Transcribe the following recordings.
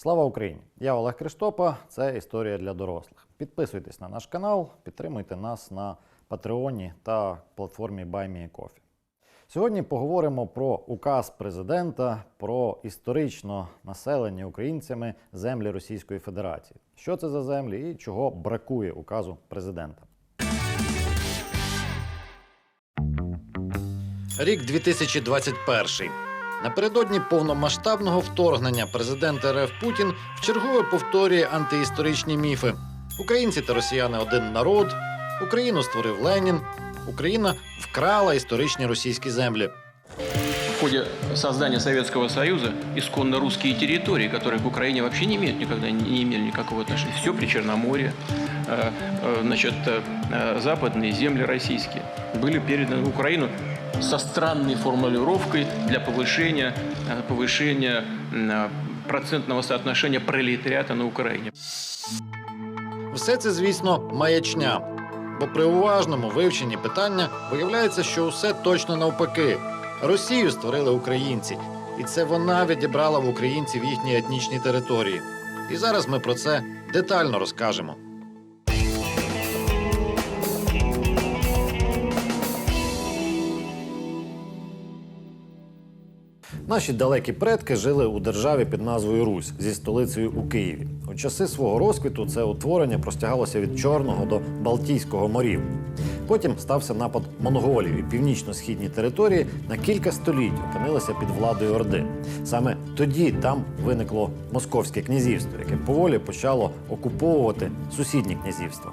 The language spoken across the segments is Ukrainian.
Слава Україні! Я Олег Криштопа. Це історія для дорослих. Підписуйтесь на наш канал, підтримуйте нас на Патреоні та платформі BuyMeACoffee. Сьогодні поговоримо про указ президента про історично населення українцями землі Російської Федерації. Що це за землі і чого бракує указу президента. Рік 2021. Напередодні повномасштабного вторгнення президент РФ Путін вчергове повторює антиісторичні міфи. Українці та росіяни один народ, Україну створив Ленін, Україна вкрала історичні російські землі. В ходе создания Советского Союза исконно русские территории, которые к Украине вообще не имеют никогда не имели никакого отношения. Все при Черноморье, э, э, значит, э, западные земли российские были переданы в Украину со странной формулировкой для повышения, э, повышения э, процентного соотношения пролетариата на Украине. Все це, звісно, маячня. Бо при уважному вивченні питання виявляється, що усе точно навпаки. Росію створили українці, і це вона відібрала в українців їхні етнічні території. І зараз ми про це детально розкажемо. Наші далекі предки жили у державі під назвою Русь зі столицею у Києві. У часи свого розквіту це утворення простягалося від Чорного до Балтійського морів. Потім стався напад монголів, і північно-східні території на кілька століть опинилися під владою Орди. Саме тоді там виникло Московське князівство, яке поволі почало окуповувати сусідні князівства.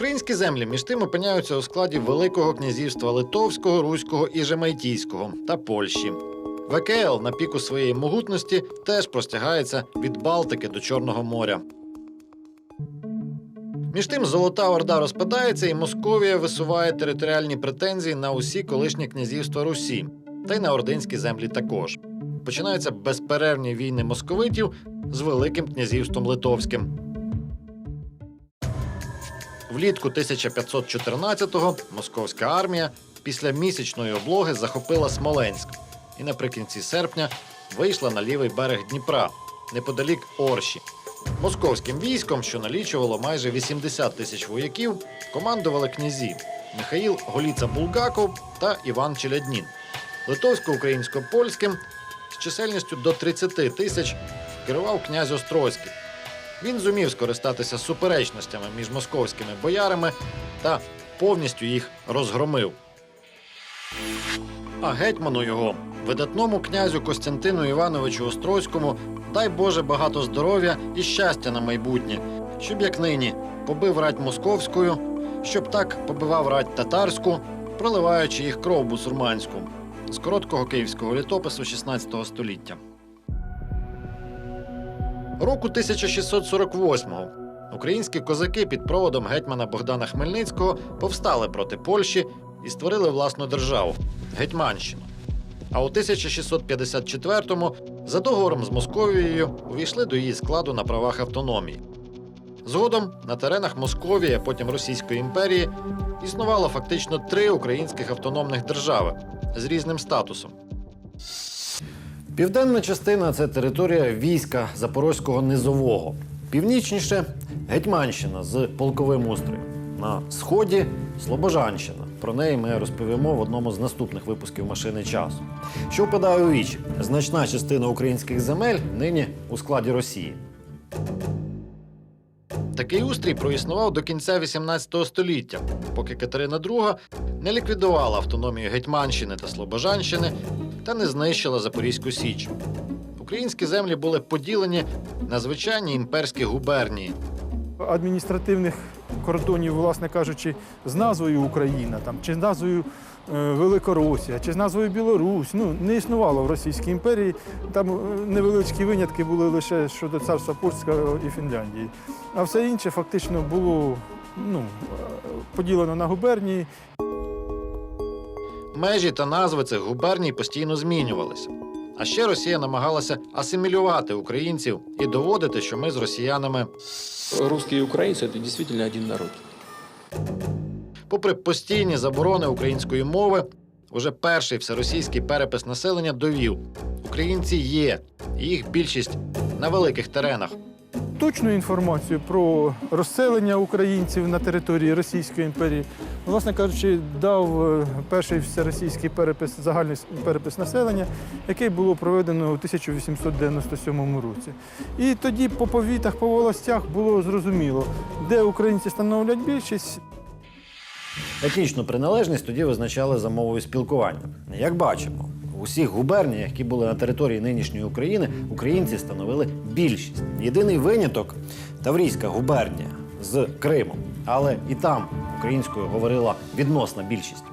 Українські землі між тим опиняються у складі Великого князівства Литовського, Руського і Жемайтійського та Польщі. ВКЛ на піку своєї могутності теж простягається від Балтики до Чорного моря. Між тим, Золота Орда розпадається, і Московія висуває територіальні претензії на усі колишні князівства Русі, та й на ординські землі також. Починаються безперервні війни московитів з Великим князівством Литовським. Влітку 1514-го московська армія після місячної облоги захопила Смоленськ і наприкінці серпня вийшла на лівий берег Дніпра, неподалік Орші. Московським військом, що налічувало майже 80 тисяч вояків, командували князі Михаїл Голіца Булгаков та Іван Челяднін. Литовсько-українсько-польським з чисельністю до 30 тисяч керував князь Острозький. Він зумів скористатися суперечностями між московськими боярами та повністю їх розгромив. А гетьману його, видатному князю Костянтину Івановичу Острозькому, дай Боже багато здоров'я і щастя на майбутнє, щоб як нині побив рать московською, щоб так побивав рать татарську, проливаючи їх кров бусурманську з короткого київського літопису 16 століття. Року 1648-го українські козаки під проводом гетьмана Богдана Хмельницького повстали проти Польщі і створили власну державу Гетьманщину. А у 1654-му за договором з Московією увійшли до її складу на правах автономії. Згодом на теренах Московії, а потім Російської імперії, існувало фактично три українських автономних держави з різним статусом. Південна частина це територія війська Запорозького низового. Північніше Гетьманщина з полковим устроєм. На сході Слобожанщина. Про неї ми розповімо в одному з наступних випусків машини часу. Що впадає у вічі? Значна частина українських земель нині у складі Росії. Такий устрій проіснував до кінця XVIII століття, поки Катерина II не ліквідувала автономію Гетьманщини та Слобожанщини та не знищила Запорізьку Січ. Українські землі були поділені на звичайні імперські губернії. адміністративних кордонів, власне кажучи, з назвою Україна там, чи з назвою е, Великоросія, чи з назвою Білорусь. Ну, не існувало в Російській імперії. Там е, невеличкі винятки були лише щодо царства Польського і Фінляндії. А все інше фактично було ну, е, поділено на губернії. Межі та назви цих губерній постійно змінювалися. А ще Росія намагалася асимілювати українців і доводити, що ми з росіянами Русские и украинцы – это действительно один народ. Попри постійні заборони української мови, уже перший всеросійський перепис населення довів: українці є, і їх більшість на великих теренах. Точну інформацію про розселення українців на території Російської імперії, власне кажучи, дав е, перший всеросійський перепис, загальний перепис населення, який було проведено у 1897 році. І тоді по повітах, по волостях було зрозуміло, де українці становлять більшість, Етнічну приналежність тоді визначали за мовою спілкування. Як бачимо, усіх губерніях, які були на території нинішньої України, українці становили більшість. Єдиний виняток Таврійська губернія з Кримом, але і там українською говорила відносна більшість.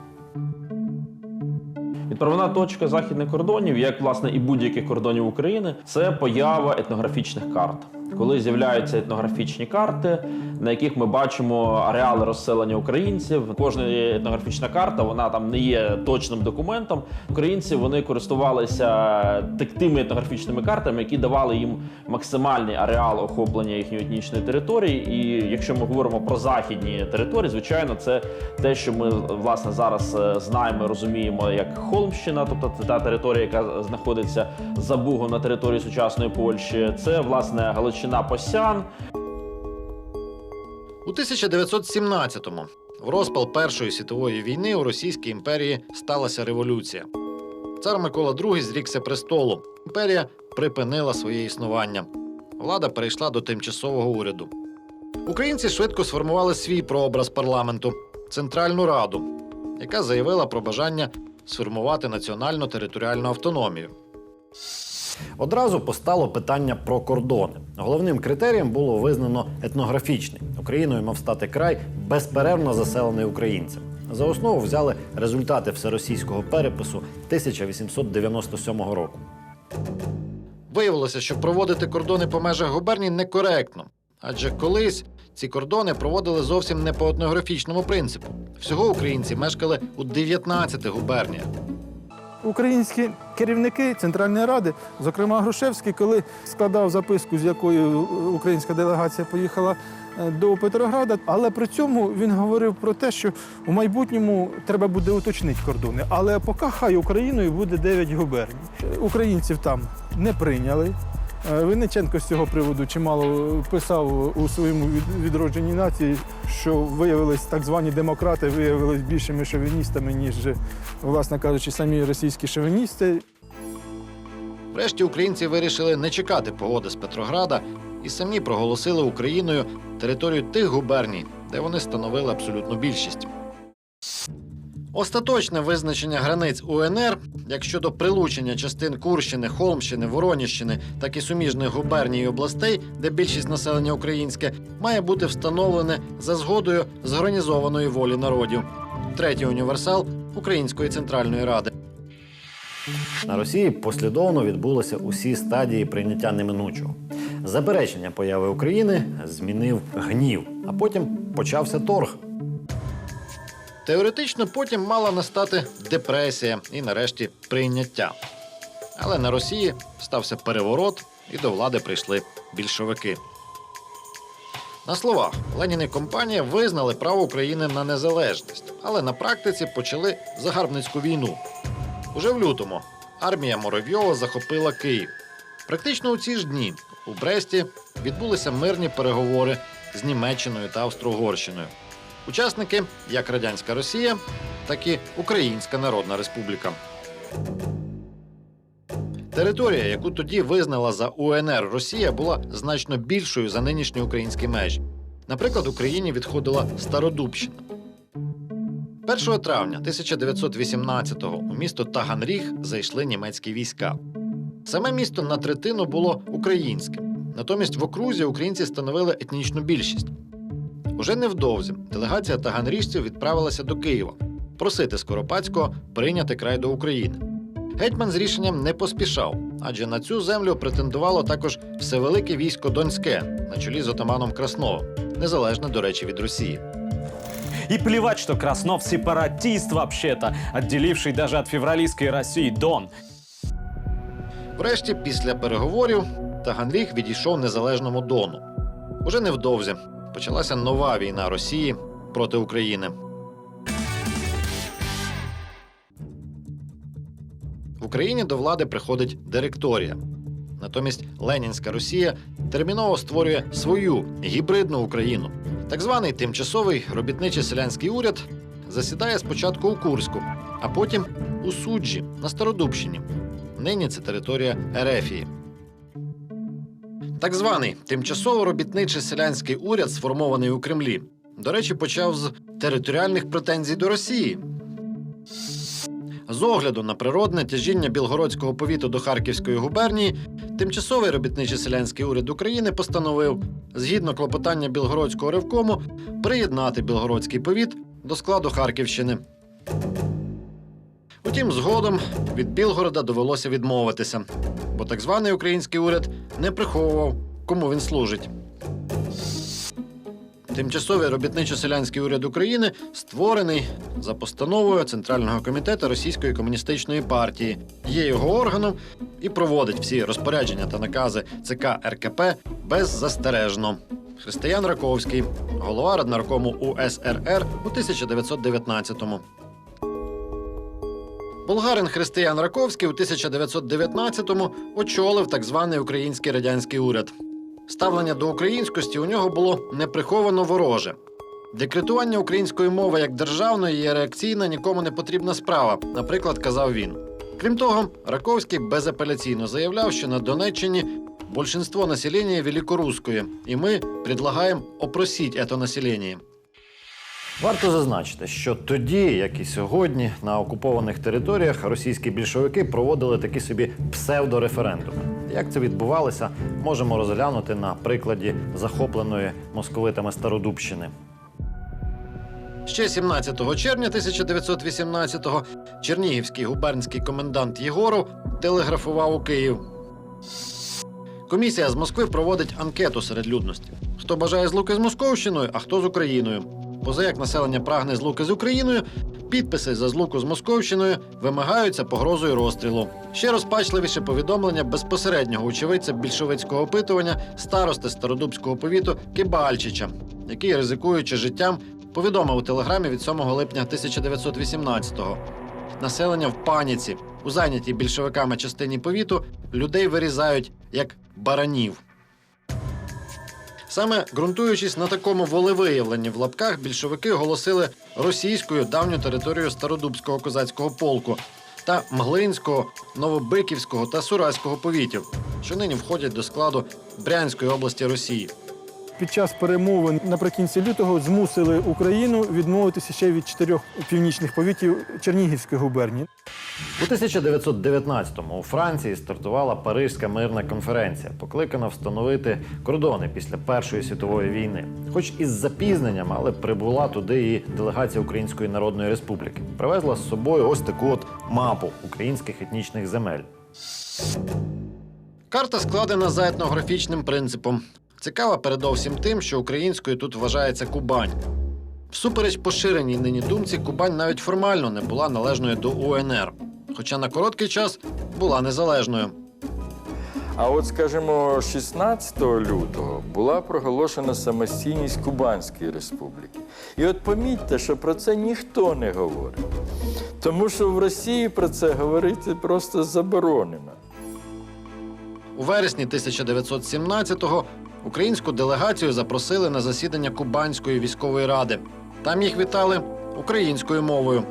Відправна точка західних кордонів, як власне і будь-яких кордонів України, це поява етнографічних карт. Коли з'являються етнографічні карти, на яких ми бачимо ареали розселення українців, кожна етнографічна карта вона там не є точним документом. Українці вони користувалися тими етнографічними картами, які давали їм максимальний ареал охоплення їхньої етнічної території. І якщо ми говоримо про західні території, звичайно, це те, що ми власне зараз е, знаємо, розуміємо як Холмщина, тобто це та територія, яка знаходиться за Бугом на території сучасної Польщі. Це власне Галичина Посян. У 1917-му, в розпал Першої світової війни у Російській імперії сталася революція. Цар Микола II зрікся престолу. Імперія припинила своє існування. Влада перейшла до тимчасового уряду. Українці швидко сформували свій прообраз парламенту Центральну Раду, яка заявила про бажання сформувати національну територіальну автономію. Одразу постало питання про кордони. Головним критерієм було визнано етнографічний. Україною мав стати край безперервно заселений українцями. За основу взяли результати всеросійського перепису 1897 року. Виявилося, що проводити кордони по межах губерній некоректно, адже колись ці кордони проводили зовсім не по етнографічному принципу. Всього українці мешкали у 19 губерніях. Українські керівники Центральної Ради, зокрема Грушевський, коли складав записку, з якою українська делегація поїхала е, до Петрограда, але при цьому він говорив про те, що у майбутньому треба буде уточнити кордони. Але поки хай Україною буде 9 губерній. Українців там не прийняли. Винниченко з цього приводу чимало писав у своєму відродженні нації, що виявились так звані демократи, виявились більшими шовіністами, ніж, власне кажучи, самі російські шовіністи. Врешті українці вирішили не чекати погоди з Петрограда і самі проголосили Україною територію тих губерній, де вони становили абсолютну більшість. Остаточне визначення границь УНР, як щодо прилучення частин Курщини, Холмщини, Вороніщини, так і суміжних губерній областей, де більшість населення українське, має бути встановлене за згодою зорганізованої волі народів. Третій універсал Української центральної ради. На Росії послідовно відбулися усі стадії прийняття неминучого. Заперечення появи України змінив гнів, а потім почався торг. Теоретично потім мала настати депресія і, нарешті, прийняття. Але на Росії стався переворот, і до влади прийшли більшовики. На словах Ленін і компанія визнали право України на незалежність, але на практиці почали загарбницьку війну. Уже в лютому армія Моровйова захопила Київ. Практично у ці ж дні у Бресті відбулися мирні переговори з Німеччиною та Австро-Угорщиною. Учасники як Радянська Росія, так і Українська Народна Республіка. Територія, яку тоді визнала за УНР Росія, була значно більшою за нинішні українські межі. Наприклад, Україні відходила Стародубщина. 1 травня 1918-го у місто Таганріг зайшли німецькі війська. Саме місто на третину було українським. Натомість в окрузі українці становили етнічну більшість. Уже невдовзі делегація таганріжців відправилася до Києва просити Скоропадського прийняти край до України. Гетьман з рішенням не поспішав, адже на цю землю претендувало також всевелике військо Донське на чолі з отаманом Красновим, незалежне, до речі, від Росії. И плевать, что Краснов сепаратист вообще-то, отделивший даже от февралистской России Дон. Врешті, після переговорів, Таганріг відійшов незалежному Дону. Уже невдовзі почалася нова війна Росії проти України. В Україні до влади приходить директорія. Натомість Ленінська Росія терміново створює свою гібридну Україну. Так званий тимчасовий робітничий селянський уряд засідає спочатку у Курську, а потім у Суджі на Стародубщині. Нині це територія Ерефії. Так званий тимчасово робітничий селянський уряд, сформований у Кремлі, до речі, почав з територіальних претензій до Росії. З огляду на природне тяжіння Білгородського повіту до Харківської губернії, тимчасовий робітничий селянський уряд України постановив, згідно клопотання Білгородського ревкому, приєднати Білгородський повіт до складу Харківщини. Утім, згодом від Білгорода довелося відмовитися, бо так званий український уряд не приховував, кому він служить. Тимчасовий робітничо-селянський уряд України створений за постановою Центрального комітету Російської комуністичної партії, є його органом і проводить всі розпорядження та накази ЦК РКП беззастережно. Християн Раковський, голова Раднаркому УСРР у 1919-му. Болгарин Християн Раковський у 1919-му очолив так званий український радянський уряд. Ставлення до українськості у нього було неприховано вороже. Декретування української мови як державної є реакційна, нікому не потрібна справа, наприклад, казав він. Крім того, Раковський безапеляційно заявляв, що на Донеччині большинство населення великорусское, і ми предлагаємо опросити це населення. Варто зазначити, що тоді, як і сьогодні, на окупованих територіях російські більшовики проводили такі собі псевдореферендуми. Як це відбувалося, можемо розглянути на прикладі захопленої московитами Стародубщини. Ще 17 червня 1918-го Чернігівський губернський комендант Єгоров телеграфував у Київ. Комісія з Москви проводить анкету серед людності. Хто бажає злуки з Московщиною, а хто з Україною. Поза як населення прагне злуки з Україною, підписи за злуку з Московщиною вимагаються погрозою розстрілу. Ще розпачливіше повідомлення безпосереднього очевидця більшовицького опитування старости Стародубського повіту Кибальчича, який, ризикуючи життям, повідомив у телеграмі від 7 липня 1918-го. Населення в паніці у зайнятій більшовиками частині повіту людей вирізають як баранів. Саме ґрунтуючись на такому волевиявленні в лапках, більшовики оголосили російською давню територію Стародубського козацького полку та Мглинського, Новобиківського та Сураського повітів, що нині входять до складу Брянської області Росії. Під час перемовин наприкінці лютого змусили Україну відмовитися ще від чотирьох північних повітів Чернігівської губернії. У 1919-му у Франції стартувала Паризька мирна конференція, покликана встановити кордони після Першої світової війни. Хоч із запізненням, але прибула туди і делегація Української Народної Республіки. Привезла з собою ось таку от мапу українських етнічних земель. Карта складена за етнографічним принципом. Цікава передовсім тим, що українською тут вважається Кубань. Всупереч поширеній нині думці, Кубань навіть формально не була належною до УНР, хоча на короткий час була незалежною. А от, скажімо, 16 лютого була проголошена самостійність Кубанської республіки. І от помітьте, що про це ніхто не говорить. Тому що в Росії про це говорити просто заборонено. У вересні 1917-го українську делегацію запросили на засідання Кубанської військової ради. Там їх вітали українською мовою.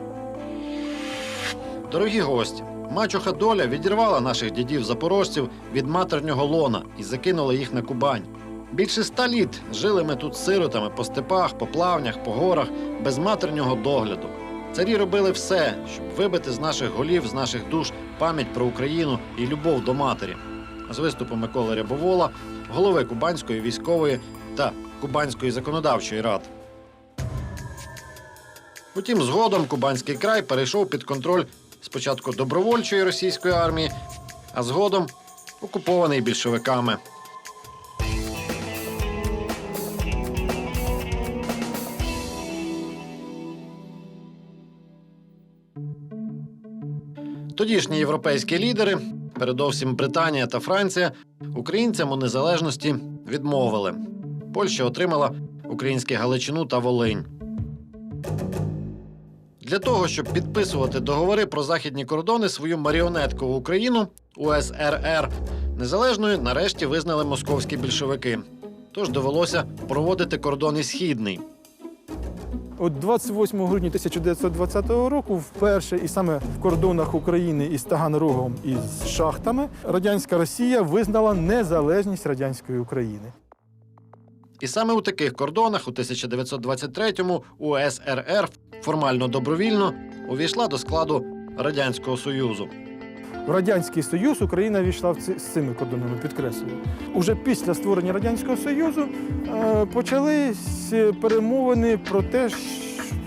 Дорогі гості, мачуха доля відірвала наших дідів-запорожців від матернього лона і закинула їх на Кубань. Більше ста літ жили ми тут сиротами по степах, по плавнях, по горах, без матернього догляду. Царі робили все, щоб вибити з наших голів, з наших душ пам'ять про Україну і любов до матері. З виступу Миколи Рябовола, голови Кубанської військової та Кубанської законодавчої рад. Утім, згодом Кубанський край перейшов під контроль спочатку добровольчої російської армії, а згодом окупований більшовиками. Тодішні європейські лідери, передовсім Британія та Франція, українцям у незалежності відмовили. Польща отримала українське Галичину та Волинь. Для того, щоб підписувати договори про західні кордони, свою маріонеткову Україну УСРР незалежною нарешті визнали московські більшовики. Тож довелося проводити кордон і східний. От 28 грудня 1920 року, вперше і саме в кордонах України із Таганрогом і з шахтами, радянська Росія визнала незалежність радянської України. І саме у таких кордонах у 1923-му УСРР формально добровільно увійшла до складу Радянського Союзу. В Радянський Союз Україна війшла з цими кордонами, підкреслюю. Уже після створення Радянського Союзу е, почались перемовини про те, що,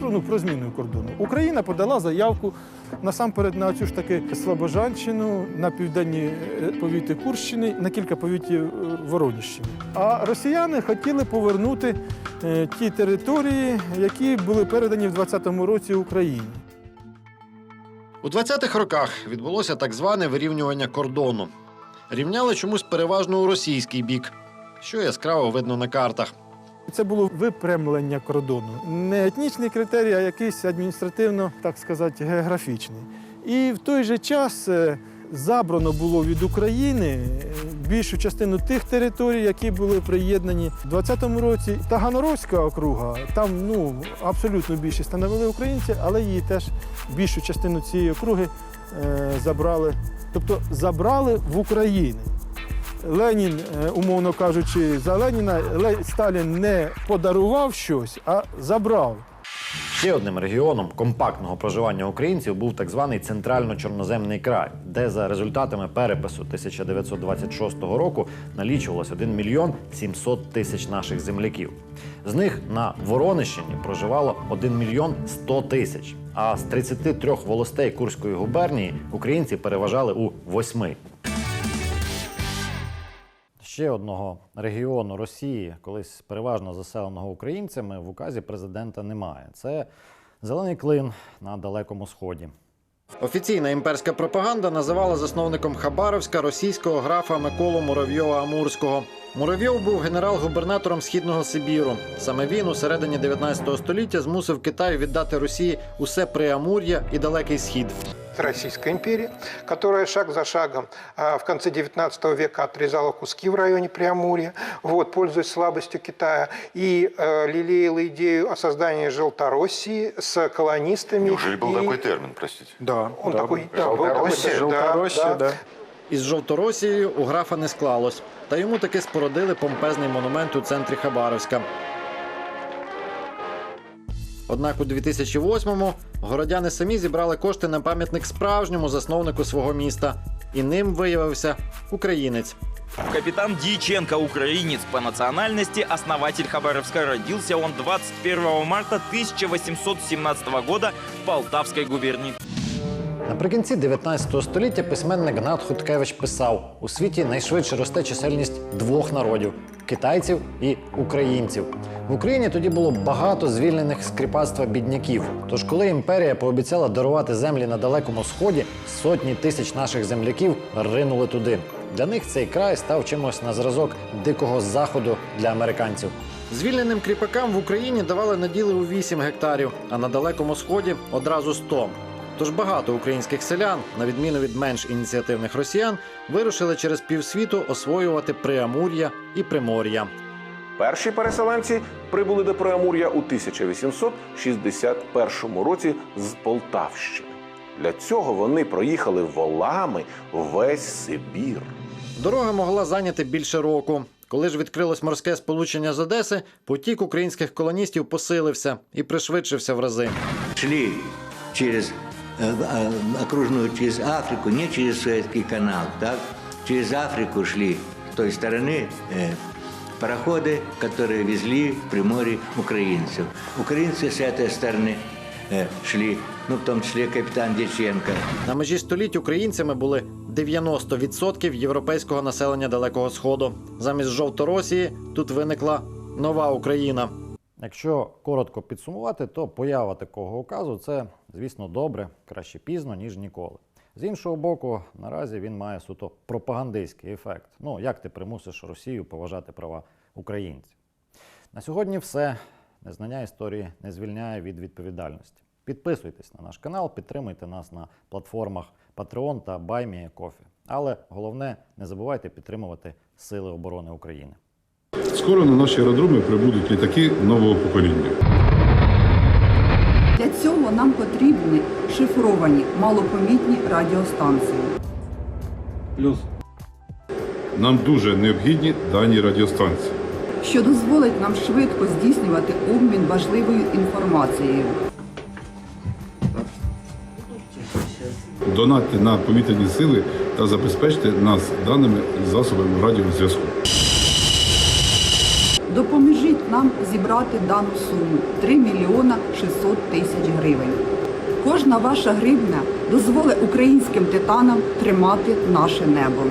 ну, про зміну кордону. Україна подала заявку насамперед на цю ж таки Слобожанщину, на південні е, повіти Курщини, на кілька повітів е, Вороніщини. А росіяни хотіли повернути е, ті території, які були передані в 20-му році Україні. У 20-х роках відбулося так зване вирівнювання кордону. Рівняли чомусь переважно у російський бік, що яскраво видно на картах. Це було випрямлення кордону. Не етнічний критерій, а якийсь адміністративно, так сказати, географічний. І в той же час е, забрано було від України е, більшу частину тих територій, які були приєднані в 20-му році. Таганрозька округа, там ну, абсолютно більшість становили українці, але її теж більшу частину цієї округи е, забрали. Тобто забрали в Україні. Ленін, е, умовно кажучи, за Леніна Ле- Сталін не подарував щось, а забрав. Ще одним регіоном компактного проживання українців був так званий центрально-чорноземний край, де за результатами перепису 1926 року налічувалось 1 мільйон 700 тисяч наших земляків. З них на Воронищині проживало 1 мільйон 100 тисяч. А з 33 волостей Курської губернії українці переважали у восьми. Ще одного регіону Росії, колись переважно заселеного українцями, в указі президента немає. Це зелений клин на Далекому Сході. Офіційна імперська пропаганда називала засновником Хабаровська російського графа Миколу Муравйова Амурського. Муравйов був генерал-губернатором східного Сибіру. Саме він у середині 19 століття змусив Китай віддати Росії усе Преамур'я і Далекий Схід. Российская империя, которая шаг за шагом а, в конце 19 века отрезала куски в районе Преамурья, вот, пользуясь слабостью Китая, и э, лелеяла идею о создании Желтороссии с колонистами. Неужели был и- такой термин, простите? Да, он такой, да, был такой, Желтороссия, да, Желтороссия, да. Із Жовторосією у графа не склалось, та йому таки спородили помпезний монумент у центрі Хабаровська. Однак у 2008-му городяни самі зібрали кошти на пам'ятник справжньому засновнику свого міста, і ним виявився українець. Капитан Дьяченко, украинец по национальности, основатель Хабаровска. Родился он 21 марта 1817 года в Полтавской губернии. Наприкінці 19 століття письменник Гнат Хуткевич писав: у світі найшвидше росте чисельність двох народів китайців і українців. В Україні тоді було багато звільнених з кріпацтва бідняків. Тож, коли імперія пообіцяла дарувати землі на далекому сході, сотні тисяч наших земляків ринули туди. Для них цей край став чимось на зразок дикого заходу для американців. Звільненим кріпакам в Україні давали наділи у 8 гектарів, а на далекому сході одразу 100. Тож багато українських селян, на відміну від менш ініціативних росіян, вирушили через півсвіту освоювати Преамур'я і Примор'я. Перші переселенці прибули до Преамур'я у 1861 році з Полтавщини. Для цього вони проїхали волами весь Сибір. Дорога могла зайняти більше року. Коли ж відкрилось морське сполучення з Одеси, потік українських колоністів посилився і пришвидшився в рази. шли через окружную, через Африку, не через Суэцкий канал, так? Через Африку шли с той стороны э, пароходы, которые везли в Приморье украинцев. Украинцы с этой стороны э, шли, ну, в том числе капитан Дяченко. На межі століть українцями були 90% європейського населення Далекого Сходу. Замість Жовторосії тут виникла нова Україна. Якщо коротко підсумувати, то поява такого указу це, звісно, добре, краще пізно, ніж ніколи. З іншого боку, наразі він має суто пропагандистський ефект. Ну, як ти примусиш Росію поважати права українців? На сьогодні все. Незнання історії не звільняє від відповідальності. Підписуйтесь на наш канал, підтримуйте нас на платформах Patreon та BuyMeACoffee. Але головне, не забувайте підтримувати Сили оборони України. Скоро на наші аеродроми прибудуть літаки нового покоління. Для цього нам потрібні шифровані малопомітні радіостанції. Нам дуже необхідні дані радіостанції. що дозволить нам швидко здійснювати обмін важливою інформацією. Донатьте на повітряні сили та забезпечте нас даними засобами радіозв'язку. Допоможіть нам зібрати дану суму 3 мільйона 600 тисяч гривень. Кожна ваша гривня дозволить українським титанам тримати наше небо.